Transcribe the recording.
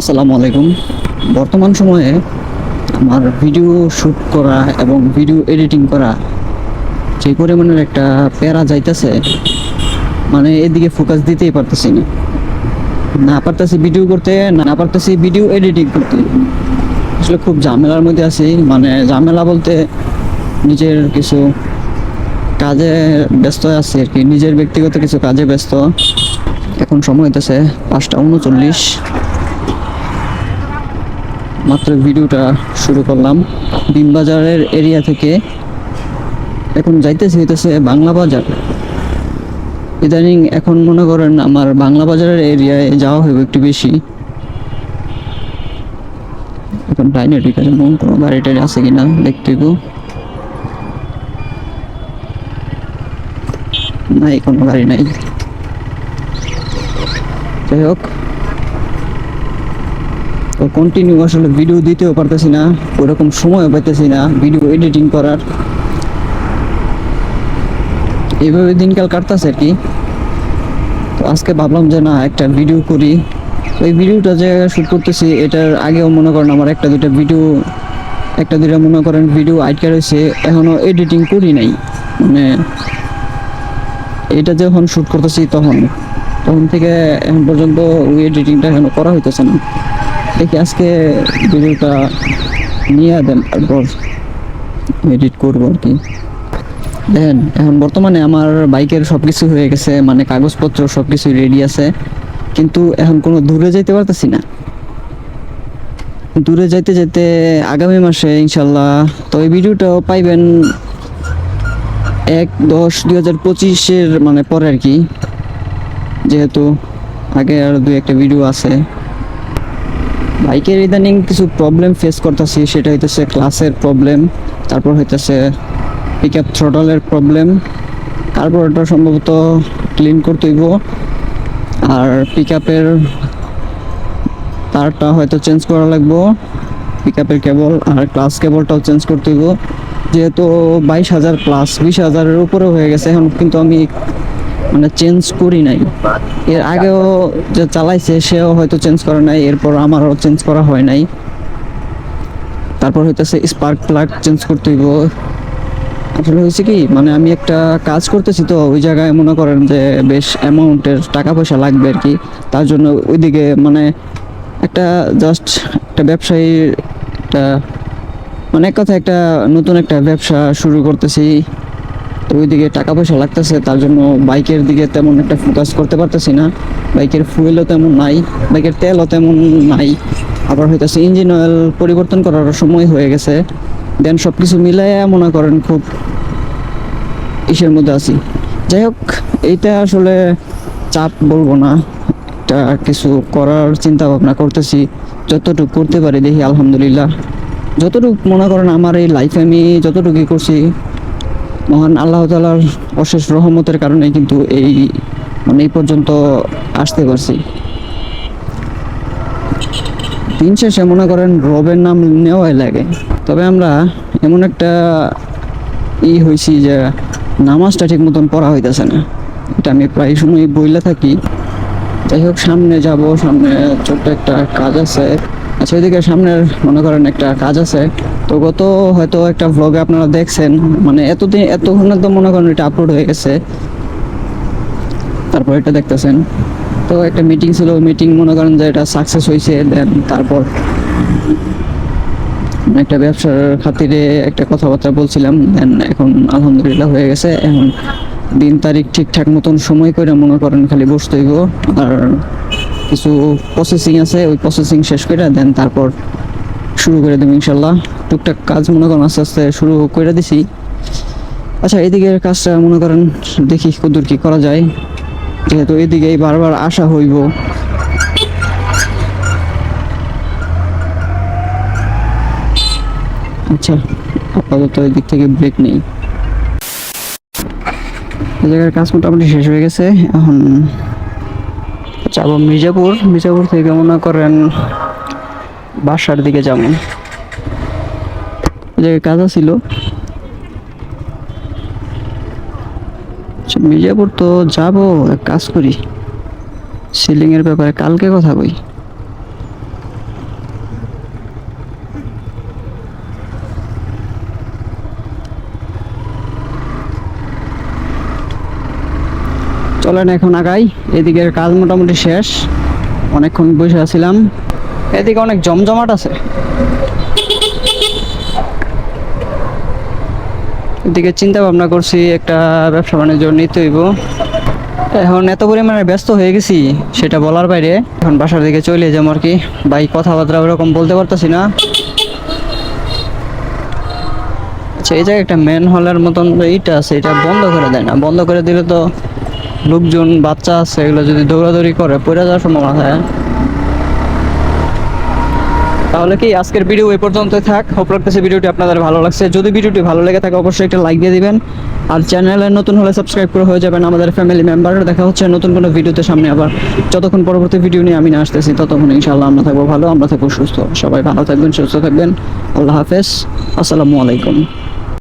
আসসালামু আলাইকুম। বর্তমান সময়ে আমার ভিডিও শ্যুট করা এবং ভিডিও এডিটিং করা যে পরিমাণের একটা প্যারা যাইতেছে মানে এদিকে ফোকাস দিতেই পারতেছি না। না পারতেছি ভিডিও করতে, না পারতেছি ভিডিও এডিটিং করতে। আসলে খুব ঝামেলার মধ্যে আছি মানে ঝামেলা বলতে নিজের কিছু কাজে ব্যস্ত আছি আর কি, নিজের ব্যক্তিগত কিছু কাজে ব্যস্ত। এখন সময় হইতেছে পাঁচটা উনচল্লিশ। মাত্র ভিডিওটা শুরু করলাম। বিনবাজারের এরিয়া থেকে এখন যাইতেছে হইতেছে বাংলা বাজার। ইদানিং এখন মনে করেন আমার বাংলা বাজারের এরিয়ায় যাওয়া হবে একটু বেশি। এখন ডাইনে ঠিক আছে মন কোনো গাড়ি টাড়ি আছে কিনা দেখতে গো নাই, কোনো গাড়ি নাই। যাই হোক কন্টিনিউ আসলে ভিডিও দিতেও পারতেছি না, ওরকম সময়ও পাইতেছি না ভিডিও এডিটিং করার। এইভাবে দিনকাল কাটতেছে আর কি। তো আজকে ভাবলাম যে না, একটা ভিডিও করি। ওই ভিডিওটা যে শ্যুট করতেছি, এটার আগেও মনে করেন আমার একটা দুটা ভিডিও একটা দুটা মনে করেন ভিডিও আটকে রয়েছে এখনও এডিটিং করি নাই। মানে এটা যখন শ্যুট করতেছি তখন তখন থেকে এখন পর্যন্ত ওই এডিটিংটা এখনও করা হইতেছে না। দেখি আজকে ভিডিওটা নিয়ে দেন, তারপর এডিট করব আর কি। দেখেন এখন বর্তমানে আমার বাইকের সব কিছু হয়ে গেছে মানে কাগজপত্র সব কিছু রেডি আছে। কিন্তু এখন কোনো দূরে যাইতে পারতেছি না। দূরে যাইতে যেতে আগামী মাসে ইনশাল্লাহ, তো এই ভিডিওটাও পাইবেন এক দশ দুই হাজার পঁচিশের মানে পরে আর কি। যেহেতু আগে আর দুই একটা ভিডিও আছে। বাইকের ইদানিং কিছু প্রবলেম ফেস করতেছি, সেটা হইতেছে ক্লাসের প্রবলেম তারপর হইতেছে পিক আপ থ্রটলের প্রবলেম কার্বোরেটর সম্ভবত ক্লিন করতে হইব, আর পিক আপের তারটা হয়তো চেঞ্জ করা লাগবো পিক আপের কেবল আর ক্লাস কেবলটাও চেঞ্জ করতে হইব, যেহেতু বাইশ হাজার প্লাস বিশ হাজারের উপরে হয়ে গেছে, এখন কিন্তু আমি মানে চেঞ্জ করি নাই। এর আগেও যে চালাইছে, সেও হয়তো চেঞ্জ করে নাই, এরপর আমারও চেঞ্জ করা হয় নাই। তারপর হইতেছে স্পার্ক প্লাগ চেঞ্জ করতে হইব। আসলে হয়েছে কি মানে আমি একটা কাজ করতেছি তো, ওই জায়গায় মনে করেন যে বেশ অ্যামাউন্টের টাকা পয়সা লাগবে আর কি। তার জন্য ওইদিকে মানে একটা জাস্ট একটা ব্যবসায়ী একটা মানে এক কথা একটা নতুন একটা ব্যবসা শুরু করতেছি। ওইদিকে টাকা পয়সা লাগতেছে, তার জন্য বাইকের দিকে তেমন একটা ফোকাস করতে পারতেছি না। বাইকের ফুয়েলও তেমন নাই, বাইকের তেলও তেমন নাই। আবার হইতেছে ইঞ্জিন অয়েল পরিবর্তন করার সময় হয়ে গেছে। দেন সব কিছু মিলাইয়া মনে করেন খুব ইসের মধ্যে আছি। যাই হোক, এইটা আসলে চাপ বলব না। একটা কিছু করার চিন্তা ভাবনা করতেছি। যতটুকু করতে পারি দেখি, আলহামদুলিল্লাহ। যতটুকু মনে করেন আমার এই লাইফে আমি যতটুকুই করছি মহান আল্লাহ তালার অশেষ রহমতের কারণে কিন্তু এই মানে এই পর্যন্ত আসতে পারছি। দিন শেষে মনে করেন রবের নাম নেওয়াই লাগে। তবে আমরা এমন একটা ই হয়েছি যে নামাজটা ঠিক মতন পড়া হইতেছে না। এটা আমি প্রায় সময় বইলে থাকি। যাই হোক, সামনে যাব, সামনে ছোট্ট একটা কাজ আছে। আচ্ছা ওইদিকে সামনের মনে করেন একটা কাজ আছে। তো গত হয়তো একটা ভ্লগে আপনারা দেখছেন মানে এতদিন, এতক্ষণে তো মনে করেন এটা আপলোড হয়ে গেছে। তারপর এটা দেখতেছেন। তো একটা মিটিং ছিল মিটিং মনে করেন যে এটা সাকসেস হয়েছে দেন তারপর একটা ব্যবসার খাতিরে একটা কথাবার্তা বলছিলাম দেন এখন আলহামদুলিল্লাহ হয়ে গেছে। এখন দিন তারিখ ঠিকঠাক মতন সময় করে মনে করেন খালি বসতে হইব। আর কিছু প্রসেসিং আছে, ওই প্রসেসিং শেষ করে দেন তারপর শুরু করে দেবো ইনশাল্লাহ। টুকটাক কাজ মনে করেন আস্তে আস্তে শুরু করে দিছি। আচ্ছা এদিকের কাজটা মনে করেন দেখি কদূর কি করা যায়। যেহেতু এদিকেই বারবার আসা হইব। আচ্ছা আপাতত এদিক থেকে ব্রেক নেই। জায়গার কাজ মোটামুটি শেষ হয়ে গেছে। এখন যাব মির্জাপুর। মির্জাপুর থেকে মনে করেন বাসার দিকে যাব। যে কাজা ছিল মির্জাপুর তো যাব, এক কাজ করি। সিলিংয়ের ব্যাপারে কালকে কথা কই চলেন এখন আগাই। এদিকের কাজ মোটামুটি শেষ। অনেকক্ষণ বসে আছিলাম। এদিকে অনেক জমজমাট আছে। এদিকে চিন্তা ভাবনা করছি একটা ব্যবসা বাণিজ্য নিতে হইব। এখন এত পরিমাণে ব্যস্ত হয়ে গেছি, সেটা বলার বাইরে। এখন বাসার দিকে চলে যাব আর কি। ভাই কথাবার্তা ওরকম বলতে পারতেছি না। আচ্ছা এই জায়গায় একটা ম্যান হলের মতন এইটা আছে, এটা বন্ধ করে দেয় না। বন্ধ করে দিলে তো লোকজন, বাচ্চা আছে, এগুলো যদি দৌড়াদৌড়ি করে, পড়ে যাওয়ার সম্ভাবনা থাকে তাহলে কি আজকের ভিডিও এই পর্যন্তই থাক। হোপ রাখতেছি ভিডিওটি আপনাদের ভালো লাগছে। যদি ভিডিওটি ভালো লেগে থাকে, অবশ্যই একটা লাইক দিয়ে দিবেন। আর চ্যানেলে নতুন হলে সাবস্ক্রাইব করে হয়ে যাবেন আমাদের ফ্যামিলি মেম্বার দেখা হচ্ছে নতুন কোনো ভিডিওতে সামনে আবার। যতক্ষণ পরবর্তী ভিডিও নিয়ে আমি না আসতেছি, ততক্ষণ ইনশাআল্লাহ আমরা থাকব ভালো, আমরা থাকব সুস্থ। সবাই ভালো থাকবেন, সুস্থ থাকবেন। আল্লাহ হাফেজ। আসসালামু আলাইকুম।